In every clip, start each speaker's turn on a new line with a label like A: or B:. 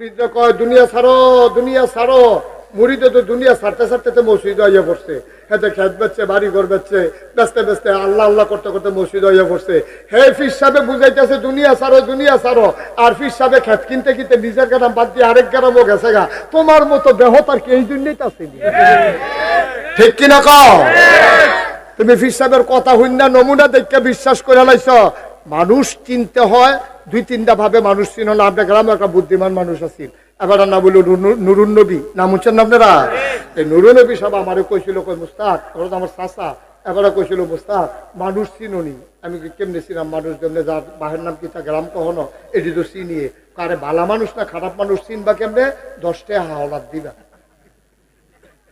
A: দুনিয়া দুনিয়া পড়ছে। খেত বেচতে বেচতে আল্লাহ আল্লাহ করতে করতে পড়ছে। হে দুনিয়া দুনিয়া খেত কিনতে নিজের গ্রাম বাদ দিয়ে আরেক গ্রামও গেছে গা। তোমার মতো দেহতার কি এই দুনিয়াই তো আছে ঠিক কিনা তুমি ফির সাহেবের কথা হইন না, নমুনা দেখে বিশ্বাস করে লাইছ। মানুষ চিনতে হয় দুই তিনটা ভাবে মানুষ চিনো না আপনার গ্রামে একটা বুদ্ধিমান মানুষ আছিল এবার না বলি নুরুন নবী। নাম হচ্ছেন না আপনারা? এই নুরুন নবী সব আমারে কইছিল, কই মুস্তাক তো আমার চাষা এবারে কইছিল, মুস্তাক, মানুষ চিনুনি আমি কেমনে ছিলাম মানুষ যেমনি যার বাহের নাম কি তা গ্রাম কখনো? এটি তো চিনিয়ে কারে ভালা মানুষ না খারাপ মানুষ চিনবা কেমনে? দশটা হাওলাত দিবা।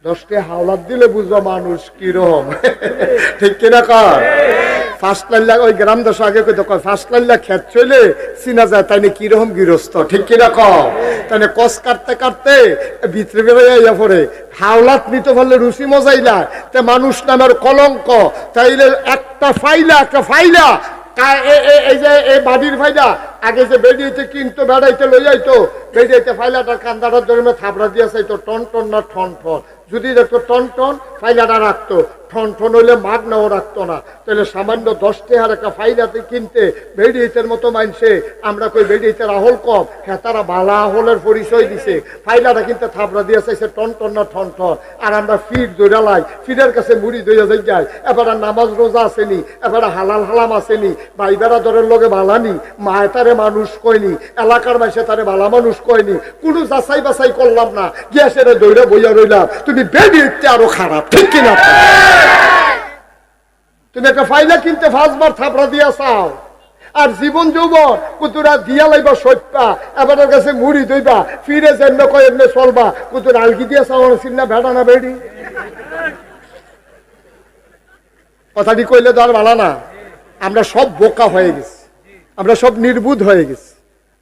A: দশটা হাওলাত দিলে বুঝবা মানুষ কীরকম। ঠিক কিনা কর ওই গ্রাম দশ আগে কই খেত চলে যায় তাই গৃহস্থ? ঠিক তাই কস কাটতে কাটতে ভিতরে বেরোয় পড়ে। হাওলাত নিতে পারলে রুচি মজাইলা, তে মানুষ নামের কলঙ্ক। তাইলে একটা ফাইলা একটা ফাইলা এই যে এই বাড়ির ফাইলা, আগে যে বেরিয়েছে কিনতো, বেড়াইতে লই যাইতো বেরিয়েতে ফাইলাটা কান্দাটার জন্য থাবড়া দিয়ে চাইতো, টন টন না ঠন ঠন। যদি দেখতো টন টন ফাইলাটা রাখতো। ঠন ঠন হইলে মাগ নাও রাখতো না। তাহলে সামান্য দশ টেহার একটা ফাইলাতে কিনতে বেরিয়েতের মতো মানছে আমরা কই বেরিয়েতে রাহুল কম। হ্যাঁ তারা বালা আহলের পরিচয় দিছে। ফাইলাটা কিনতে থাবড়া দিয়ে চাইছে টন টন না ঠন ঠন আর আমরা ফির দৌড়া লাই। ফিরের কাছে মুড়ি দইয়া যাই যাই। এবার নামাজ রোজা আসেনি। এবার হালাল হালাম আসেনি। ভাইবেরা দরের লগে বালানি মায় তারে মানুষ কয়নি। এলাকার মাসে তারে বালা মানুষ কয়নি। কোনো যাচাই বাছাই করলাম না। গ্যাসের দৌড়ে বইয়া রইলাম। তুমি বেরিয়ে আরও খারাপ, ঠিক কিনা? তুমি একটা ফাইলা কিনতে ফাঁসবার থাপড়া দিয়া চাও, আর জীবন যৌবন কুতুরা দিয়া লাইবা সত্যা এবার কাছে মুড়ি দইবা, ফিরে যেন কয় এমনি চলবা, কুতুর আলগি দিয়া চাও চিন্না ভেড়া না বেড়ি? কথাটি কইলে তো আর ভালো না। আমরা সব বোকা হয়ে গেছি, আমরা সব নির্বুধ হয়ে গেছি,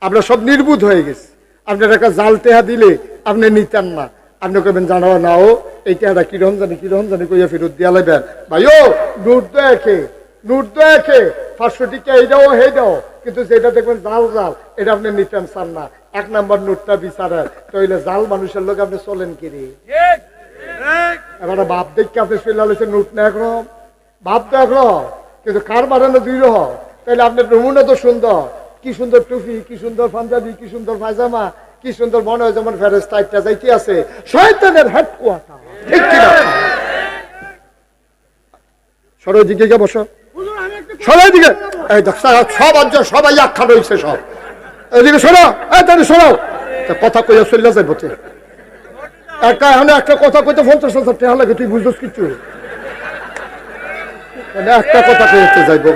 A: আমরা সব নির্বুধ হয়ে গেছি। আপনার একটা জাল টেহা দিলে আপনি নিতেন না। আপনি কবেন জানো না ও এই টেহাটা কিরম জানি কিরম জানি কইয়া ফেরত দিয়া লাইবেন ভাইও নোট তো একে নোট তো একে পাঁচশো টিকা এই দাও হে দাও কিন্তু যেটা দেখবেন জাল জাল। এটা আপনি নিতেন চান না। এক নাম্বার নোটটা বিচারেন তইলে জাল মানুষের লোক আপনি চলেন কিরে এবার বাপ দেখকে আপনি চলে আলোচনা নোট না একরকম বাপ তো একরকম কিন্তু কার বাড়ানো দুই রহ। তাহলে আপনার নমুনা তো সুন্দর। কি সুন্দর টুপি, কি সুন্দর পাঞ্জাবি, কি সুন্দর পায়জামা কি সুন্দর মনে হয় যেমন একটা যাইতে আছে। শয়তানের হেডকোয়ার্টার। ঠিক গিয়ে বসো। সবাই দিকে এই সব সবাই আখ্যা রয়েছে সব। এদিকে শোনো এই তাহলে শোনো কথা কইয়া যাইব একটা এখন একটা কথা কইতে পঞ্চাশ হাজার টাকা লাগে তুই বুঝছিস কিছু? তাহলে একটা কথা কইতে যাইব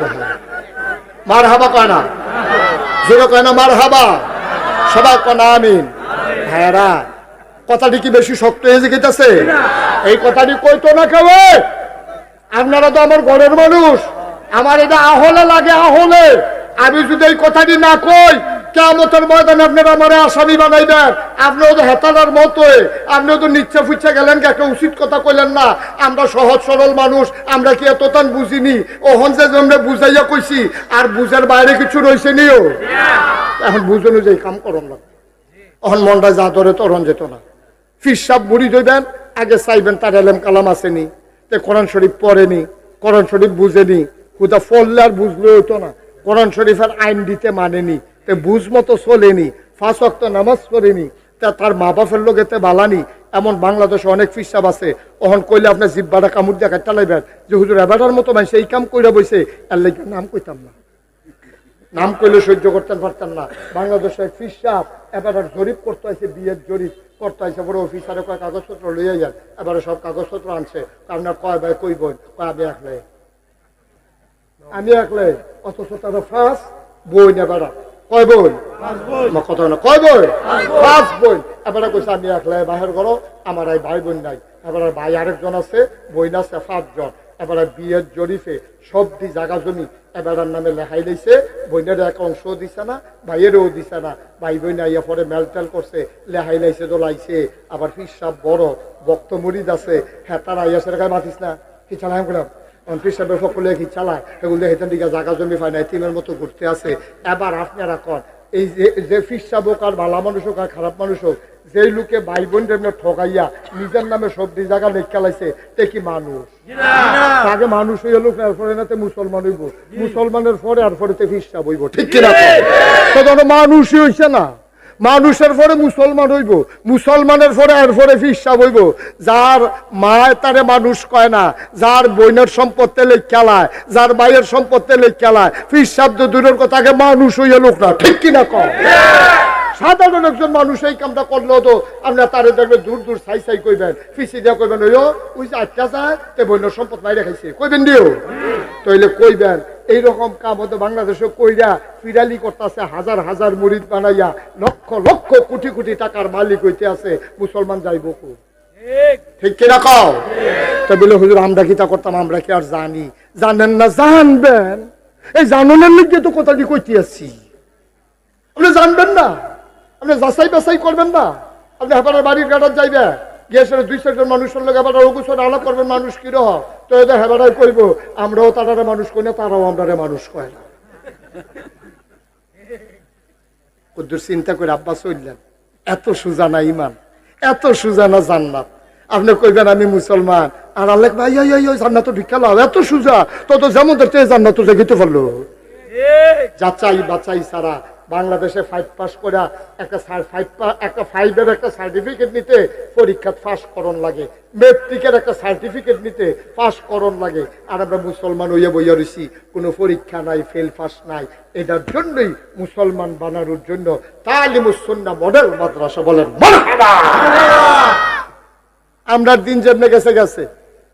A: মার হাবা কয় না? জোরে কয় না মার হাবা সবাই কনা আমিন। হ্যাঁ কথাটি কি বেশি শক্ত হয়ে গেছে এই কথাটি কইতো না কেউ আপনারা তো আমার ঘরের মানুষ। আমার এটা আহলে লাগে আহলে। আমি যদি এই কথাটি না কই কেমতের ময়দানে আপনারা আমার আসামি বানাইবেন। আপনিও তো হেতালার মতো আপনিও তো নিচ্ছে ফুচ্ছে গেলেন কি একটা উচিত কথা কইলেন না। আমরা সহজ সরল মানুষ, আমরা কি এত তান বুঝিনি? ওহন যে আমরা বুঝাইয়া কইছি, আর বুঝার বাইরে কিছু রয়েছে নিও। এখন বুঝ অনুযায়ী কাম করন না অহন মনটা যা ধরে তরণ যেত না। ফিসাব মুড়ি দইবেন আগে চাইবেন তার এলেম কালাম আসেনি। তে কোরআন শরীফ পড়েনি, কোরআন শরীফ বুঝেনি। ফললে আর বুঝলে হতো না। কোরআন শরীফের আইন দিতে মানেনি। তে বুঝ মতো চলেনি ফাঁস অক্ত নামাজ পড়েনি, তা তার মা বাপের লোক এতে বালানি, এমন বাংলাদেশে অনেক ফিসাব আছে। ওহন কইলে আপনার জিব্বাটা কামড় দেখা চালাইবেন যে হুজুর এবারটার মতো মানুষ, এই কাম কইরা বইছে, এর লাগে নাম কইতাম না। নাম কইলে সহ্য করতে পারতাম না। বাংলাদেশে ফিসাব এবার জরিপ করতে হয়েছে, বিয়ের জরিপ করতে হয়েছে, বড় অফিসারে কয় কাগজপত্র লইয়া যান এবারে সব কাগজপত্র আনছে। আপনার কয় ভাই কই বোন? কয়, আমি একলে আমি একলে অথচ তারা ফার্স্ট বই এবার কয় বোন? কথা না কয় বই ফার্স্ট বই এবারে কইছে আমি একলে বাহির করো আমার এই ভাই বোন নাই। এবারে ভাই আরেকজন আছে বোন আছে পাঁচজন। এবারে বিয়ের জরিপে সব দি জায়গা জমি এবারের নামে লেখাই লইছে বইনের এক অংশ দিছে না ভাইয়েরও দিছে না। ভাই বোন আইয়া পরে মেলটেল করছে লেহাই লাইছে দোলাইছে। আবার হিসাব বড় বক্ত মরিদ আছে হ্যাঁ তারা আইয়া সেটা মাতিস না। কি চালাই করলাম সকলে কি চালায়? এগুলো হেতেন দিকে জায়গা জমি পায় না মতো ঘুরতে আছে। এবার আপনারা কন এই যে আর ভালা মানুষ হোক আর খারাপ মানুষ হোক যেই লোকে ভাই বোন ঠকাইয়া নিজের নামে সবজি জায়গা লেখা লাইছে তে কি মানুষ? আগে মানুষ হইয়া লোক এরপরে না মুসলমান হইব। মুসলমানের পরে আর পরে তে ফিসা বইব ঠিক কিনা তো মানুষই হইছে না। মানুষের পরে মুসলমান হইব, মুসলমানের পরে আর পরে ফিসা হইব। যার মায় তারে মানুষ কয় না, যার বইনের সম্পত্তি লেখ খেলায় যার ভাইয়ের সম্পত্তি লেখ খেলায় ফিস শব্দ দূরের কথা মানুষ হইয়া লোক না, ঠিক কিনা কম সাধারণ একজন মানুষ এই কামটা করল তো আপনার তারে দেখবে দূর দূর সাই সাই কইবেন ফিসি দিয়া কইবেন ওই ওই যে যায়, তে বইনের সম্পদ বাইরে খাইছে। কইবেন দিও? তইলে কইবেন এইরকম কাম হতো বাংলাদেশে কইরা ফিরালি করতেছে হাজার হাজার মুরিদ বানাইয়া লক্ষ লক্ষ কোটি কোটি টাকার মালিক হইতে আছে মুসলমান যাইব কো ঠিক। কিনা কও? তা বলে হুজুর আমরা কি তা করতাম আমরা কি আর জানি। জানেন না জানবেন। এই জাননের লিগে তো কথাটি কইতে আছি। আপনি জানবেন না? আপনি যাচাই বাছাই করবেন না? আপনি হেপারের বাড়ির গাড়ার যাইবে গিয়ে দুই চারজন মানুষের লোক হেপারের অগুসর আলাপ করবেন মানুষ কি রহ? তো হেপারাই কইব আমরাও তারারে মানুষ কই না তারাও আমরারে মানুষ কয় না। কদ্দুর চিন্তা করে আব্বা চললেন। এত সুজা না ইমান এত সুজা না জান্নাত। আপনি কইবেন আমি মুসলমান। আর আল্লাহ ভাই জান্নাত ভিক্ষা লাও এত সুজা তত যেমন দেখতে জান্নাত দেখিতে পারল। যাচাই বাচাই ছাড়া বাংলাদেশে ফাইভ পাস করা একটা ফাইভ একটা ফাইভের একটা সার্টিফিকেট নিতে পরীক্ষা পাস করণ লাগে। মেট্রিকের একটা সার্টিফিকেট নিতে পাস করণ লাগে। আর আমরা মুসলমান হইয়া বইয়া রয়েছি কোনো পরীক্ষা নাই ফেল পাস নাই। এটার জন্যই মুসলমান বানানোর জন্য তালিমুসন্না মডেল মাদ্রাসা বলেন! আমরা দিন যেমনে গেছে গেছে।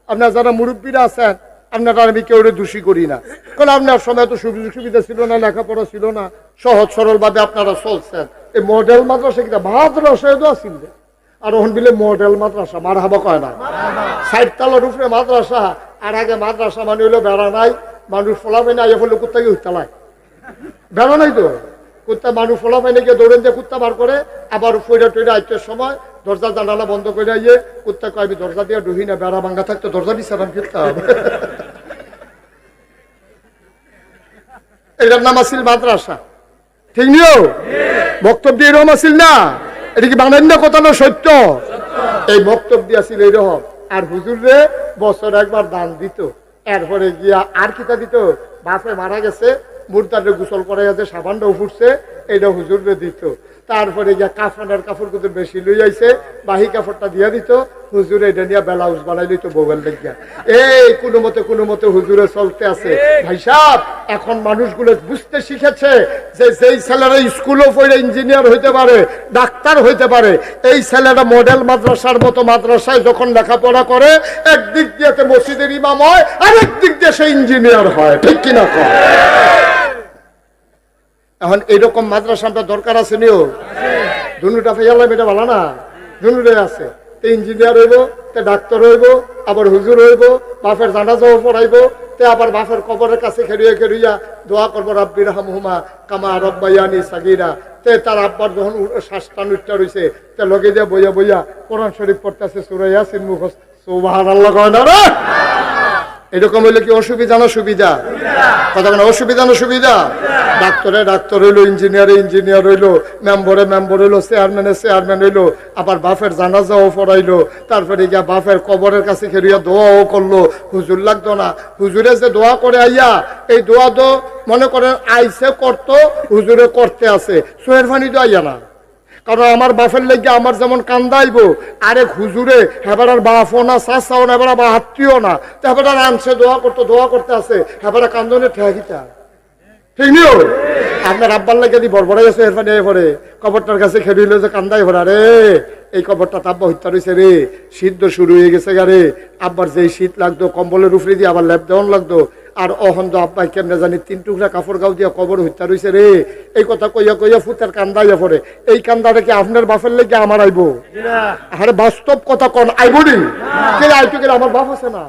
A: আপনার যারা মুরব্বীরা আছেন, আপনারা আমি কেউ দোষী করি না। কারণ আপনার সময় তো সুবিধা ছিল না, লেখাপড়া ছিল না। সহজ সরল ভাবে আপনারা চলছেন। এই মডেল মাদ্রাসা কিনা? মাদ্রাসায় তো আসিল আর ওখান বিলে মডেল মাদ্রাসা মার হাবা কয় না? সাইড তালার উপরে মাদ্রাসা, আর আগে মাদ্রাসা মানে হইল বেড়া নাই, মানুষ ফলাবে না ইয়ে ফলে কোথায় উত্তালায় বেড়া নাই তো? কুত্তা মানুষ ফলা পাইনে গিয়ে দৌড়েন দিয়ে কুত্তা বার করে, আবার ফইরা টইরা আইতের সময় দরজা জানালা বন্ধ করে আইয়ে কুত্তা কয়, আমি দরজা দিয়ে ঢুহি না, বেড়া ভাঙ্গা থাকতো দরজা বিচারাম ফিরতাম এটার নাম আছিল মাদ্রাসা। ঠিক নিও? বক্তব্য এরকম আছিল না? এটা কি বানান্য কথা না সত্য? এই বক্তব্য আছিল এরকম। আর হুজুর রে বছর একবার দান দিত। এরপরে গিয়া আর কিতা দিত? বাসে মারা গেছে মুরদারে গোসল করা গেছে সাবানটাও ফুটছে, এইটা হুজুরে দিত। তারপরে গিয়া কাফানের কাপড় কুতুর বেশি লই আইছে, বাহি কাপড়টা দিয়া দিত, হুজুরে এটা নিয়ে ব্লাউজ বানাই লইতো বউয়ের লেগিয়া। এই, কোনো মতে কোনো মতে হুজুরে চলতে আছে। ভাই সাহেব, এখন মানুষগুলো বুঝতে শিখেছে যে যেই ছেলেরা স্কুলও পড়ে ইঞ্জিনিয়ার হইতে পারে, ডাক্তার হইতে পারে, এই ছেলেরা মডেল মাদ্রাসার মতো মাদ্রাসায় যখন লেখাপড়া করে, একদিক দিয়ে মসজিদের ইমাম হয় আর একদিক দিয়ে সে ইঞ্জিনিয়ার হয়। ঠিক কিনা কয় এখন এইরকম মাদ্রাসাটা দরকার আছে নিও? দুটা ফেয়ালা এটা ভালো না। দুটাই আছে। তে ইঞ্জিনিয়ার হইব, তে ডাক্তার হইব, আবার হুজুর হইব, বাপের জানাজাও পড়াইব, তে আবার বাপের কবরের কাছে খেরিয়ে খেরিয়া দোয়া করব রাব্বির হামহুমা কামা রব্বাইয়ানি সাগিরা। তে তার আব্বার যখন শ্বাসটান উচ্চা রয়েছে তে লগে দিয়ে বইয়া বইয়া কোরআন শরীফ পড়তেছে সুরাইয়া সিন মুখস আল্লাহ কয় না এরকম হইলে কি অসুবিধা না সুবিধা? কথা অসুবিধা না সুবিধা? ডাক্তারে ডাক্তার হইল, ইঞ্জিনিয়ারে ইঞ্জিনিয়ার হইল, মেম্বরে মেম্বর হইল, চেয়ারম্যানে চেয়ারম্যান হইল, আবার বাফের জানাজাও পড়াইলো, তারপরে গিয়া বাফের কবরের কাছে খেলিয়া দোয়াও করল। হুজুর লাগতো না। হুজুরে যে দোয়া করে আইয়া, এই দোয়া তো মনে করেন আইসে করতো, হুজুরে করতে আছে সোহের ফানি তো আইয়া না। কারণ আমার বাপের লেগে আমার যেমন কান্দাইবো, আরে হুজুরে হেবার আর বাপও না, চাচাও না, এবার বা আত্মীয় না। তো হেবার আনছে, দোয়া করতো, দোয়া করতে আছে হেবার কান্দনে ঠেকিতা ঠিক নিও আপনার আব্বার লাগে দি বড় গেছে এরপরে এরপরে কবরটার কাছে খেলিল যে কান্দাই ভরা রে। এই কবরটা তাব্বা হত্যা রয়েছে রে। শীত শুরু হয়ে গেছে গারে আব্বার যেই শীত লাগতো, কম্বলের উপরে দিয়ে আবার ল্যাপ দেওয়ান লাগতো। আর অহন আব্বাই কেমনে জানি তিন টুকরা কাপড় গাও দিয়া কবর হত্যা রয়েছে রে? এই কথা কইয়া কইয়া ফুতের কান্দাইয়া পড়ে। এই কান্দাটা কি আপনার বাপের লেগে আমার আইবো? আরে বাস্তব কথা কন আইবনি কে আইতো কে আমার বাপ আছে না?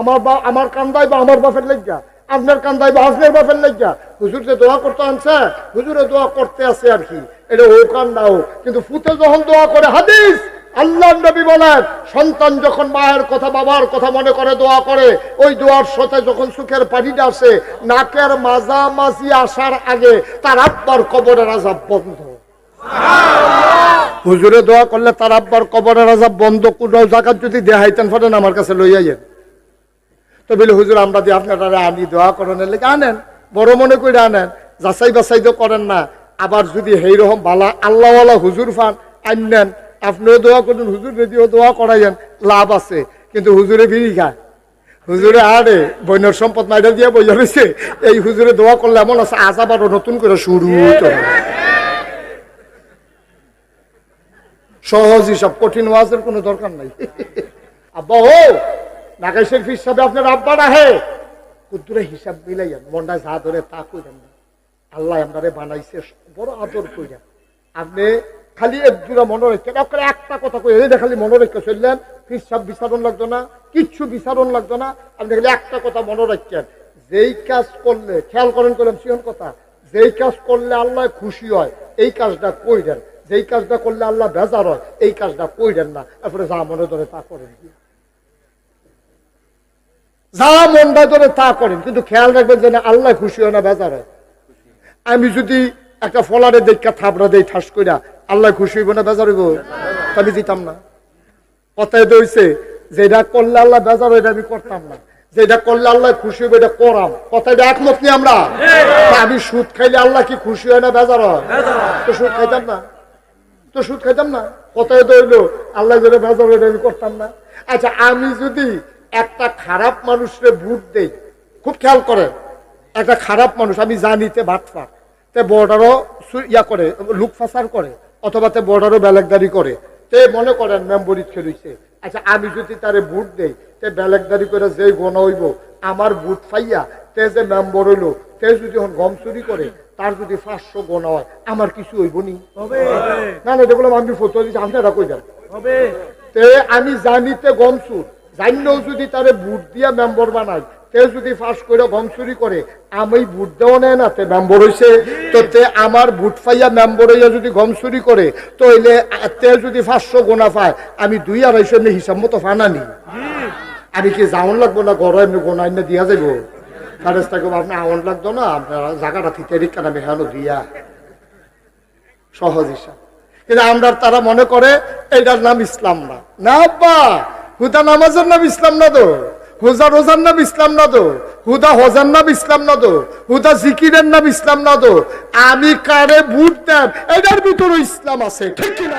A: আমার বা আমার কান্দাই বা আমার বাপের লেগা। আপনার কান্দাই বা আপনার বাপের লেগা। হুজুর যে দোয়া করতে আনছে, হুজুরে দোয়া করতে আছে আর কি। এটা ও কান্দাও। কিন্তু ফুতে যখন দোয়া করে, হাদিস! আল্লাহ নবী বলেন সন্তান যখন মায়ের কথা বাবার কথা মনে করে দোয়া করে ওই দোয়ার সাথে যখন সুখের পানিটা আসে নাকের মাঝামাঝি আসার আগে তার আব্বার কবরের আজাব বন্ধ। হুজুরে দোয়া করলে তার আব্বার কবরের আজাব বন্ধ কোনো জায়গার যদি দেহাইতেন ফটেন আমার কাছে লইয়াইয়েন তো বলে হুজুর আমরা দিয়ে আপনারা আনি দোয়া করেন লেগে আনেন। বড় মনে করে আনেন যাচাই বাছাই তো করেন না। আবার যদি সেই রকম বালা আল্লাহওয়ালা হুজুর ফান আনেন আপনিও দোয়া করুন, হুজুর যদিও দোয়া করাইয়েন, লাভ আছে, কিন্তু হুজুরে বিড়ি খায়। হুজুরে আরে বৈনর সম্পদ মাইডা দিয়ে বইয়া রয়েছে এই হুজুরে দোয়া করলে এমন আছে আজ আবারও নতুন করে শুরু সহজ হিসাব, কঠিন ওয়াজের কোনো দরকার নাই। আব্বা ও নাগাই শরীফ হিসাবে আপনার আব্বা রাহে। কুদ্দুরে হিসাব মিলাইয়া মন্ডা যা ধরে তা কইরেন আল্লাহ আপনারে বানাইছে, বড় আদর কইরা। আপনি খালি এক জোড়া মনে রেখেন আপনার একটা কথা কই, এই যে খালি মনে রেখে চললেন হিসাব বিচারণ লাগতো না, কিচ্ছু বিচারণ লাগতো না, আপনি খালি একটা কথা মনে রাখছেন যেই কাজ করলে, খেয়াল করেন করলাম সিহন কথা, যেই কাজ করলে আল্লাহ খুশি হয়, এই কাজটা কইরেন। যেই কাজটা করলে আল্লাহ বেজার হয়, এই কাজটা কইরেন না। তারপরে যা মনে ধরে তা করেন যা মনটা ধরে তা করেন, কিন্তু খেয়াল রাখবেন যে আল্লাহ খুশি হয় না, বেজার হয়। আমি যদি একটা ফলারে দেখা থাপড়া দেই, ঠাস কইরা আল্লাহ খুশি হইব না, বেজার হইব? আমি দিতাম না। কথায় দইছে যেটা করলে আল্লাহ বেজার এটা আমি করতাম না। যেটা করলে আল্লাহ খুশি হবে এটা করাম। কথায় একমত নি আমরা। আমি সুদ খাইলে আল্লাহ কি খুশি হয় না, বেজার হয়? তো সুদ খাইতাম না। তো সুদ খাইতাম না। কথায় দইলো আল্লাহ যেটা বেজার হয় আমি করতাম না। আচ্ছা আমি যদি একটা খারাপ মানুষরে ভোট দেই, খুব খেয়াল করেন, একটা খারাপ মানুষ, আমি জানিতে ভাটফার তে বর্ডারও ইয়া করে, লুক ফাসার করে। অথবা তে বর্ডারও বেলেগদারি করে। তে মনে করেন মেম্বরিত খেলুইছে আচ্ছা আমি যদি তারে ভোট দেই তে বেলেগদারি করে যেই গণ হইব আমার ভোট ফাইয়া তে যে মেম্বর হইল তে যদি এখন গম চুরি করে তার যদি পাঁচশো গণ হয় আমার কিছু হইব নি? না না দেখলাম আমি ফটো দিচ্ছি আপনারা কই যান? তে আমি জানিতে গম চুর। জানলেও যদি তারে বুট দিয়া মেম্বর বানাই তে যদি ফাঁস করে চুরি করে আমি বুট দেওয়া নেয় না তে মেম্বর হইছে। তো তে আমার মেম্বর হইয়া যদি গম চুরি করে তো আ, তে যদি পাঁচশো গোনা পায় আমি দুই আড়াইশো এমনি হিসাব মতো ফানানি আমি কি যাওন লাগবো না গড় এমনি গোনা এমনি দিয়া যাব কারেজটাকে আপনার আউন লাগতো না আপনার জায়গাটা থেকে রিক্কান আমি হেন দিয়া। সহজ হিসাব। কিন্তু আমরা তারা মনে করে এটার নাম ইসলাম না। না আব্বা হুদা নামাজের নাম ইসলাম না তো। হুজা রোজার নাম ইসলাম না তো? হুদা হজার নাম ইসলাম না তো? হুদা জিকিরের নাম ইসলাম না তো? আমি কারে বুট দেন এটার ভিতরে ইসলাম আছে, ঠিক কিনা?